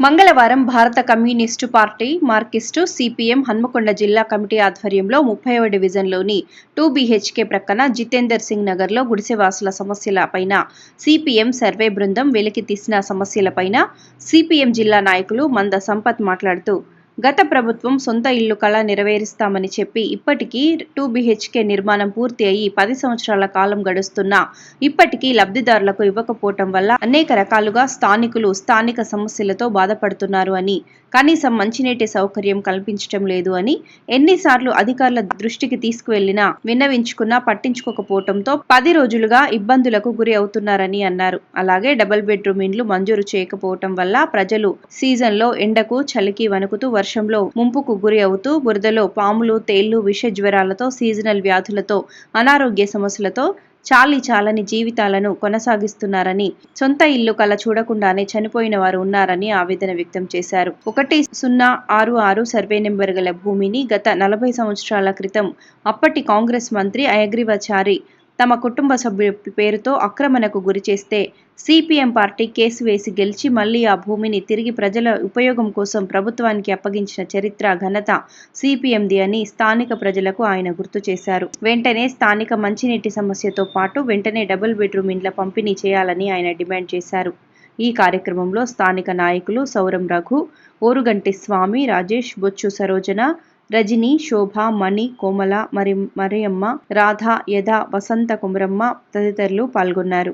మంగళవారం Bharata communist party marxist CPM Hanamkonda జిల్లా committee ఆధ్వర్యంలో ముప్పైవ డివిజన్లోని టూ బీహెచ్కే ప్రక్కన జితేందర్ సింగ్ నగర్లో గుడిసెవాసుల సమస్యలపైన సిపిఎం సర్వే బృందం వెలికి తీసిన సమస్యలపైన సిపిఎం జిల్లా నాయకులు మంద సంపత్ మాట్లాడుతూ గత ప్రభుత్వం సొంత ఇల్లు కళ నెరవేరుస్తామని చెప్పి ఇప్పటికీ టూ బీహెచ్కే నిర్మాణం పూర్తి అయ్యి పది సంవత్సరాల కాలం గడుస్తున్నా. ఇప్పటికీ లబ్ధిదారులకు ఇవ్వకపోవటం వల్ల అనేక రకాలుగా స్థానికులు స్థానిక సమస్యలతో బాధపడుతున్నారు అని కనీసం మంచినీటి సౌకర్యం కల్పించటం లేదు అని ఎన్నిసార్లు అధికారుల దృష్టికి తీసుకువెళ్ళినా విన్నవించుకున్నా పట్టించుకోకపోవటంతో పది రోజులుగా ఇబ్బందులకు గురి అవుతున్నారని అన్నారు. అలాగే డబుల్ బెడ్రూమ్ ఇండ్లు మంజూరు చేయకపోవటం వల్ల ప్రజలు సీజన్లో ఎండకు చలికి వణుకుతూ వర్షంలో ముంపుకు గురి అవుతూ బురదలో పాములు తేళ్ళు విష జ్వరాలతో సీజనల్ వ్యాధులతో అనారోగ్య సమస్యలతో చాలి చాలని జీవితాలను కొనసాగిస్తున్నారని సొంత ఇల్లు కల చూడకుండానే చనిపోయిన వారు ఉన్నారని ఆవేదన వ్యక్తం చేశారు. ఒకటి సున్నా ఆరు ఆరు సర్వే నెంబర్ గల భూమిని గత నలభై సంవత్సరాల క్రితం అప్పటి కాంగ్రెస్ మంత్రి అయగ్రీవాచారి తమ కుటుంబ సభ్యుల పేరుతో ఆక్రమణకు గురి చేస్తే సిపిఎం పార్టీ కేసు వేసి గెలిచి మళ్ళీ ఆ భూమిని తిరిగి ప్రజల ఉపయోగం కోసం ప్రభుత్వానికి అప్పగించిన చరిత్ర ఘనత సిపిఎంది అని స్థానిక ప్రజలకు ఆయన గుర్తు చేశారు. వెంటనే స్థానిక మంచినీటి సమస్యతో పాటు వెంటనే డబుల్ బెడ్రూమ్ ఇండ్ల పంపిణీ చేయాలని ఆయన డిమాండ్ చేశారు. ఈ కార్యక్రమంలో స్థానిక నాయకులు సౌరం రఘు ఓరుగంటి స్వామి రాజేష్ బొచ్చు సరోజన రజని శోభ మణి కోమల మరి మరియమ్మ రాధ యథ వసంత కుమరమ్మ తదితరులు పాల్గొన్నారు.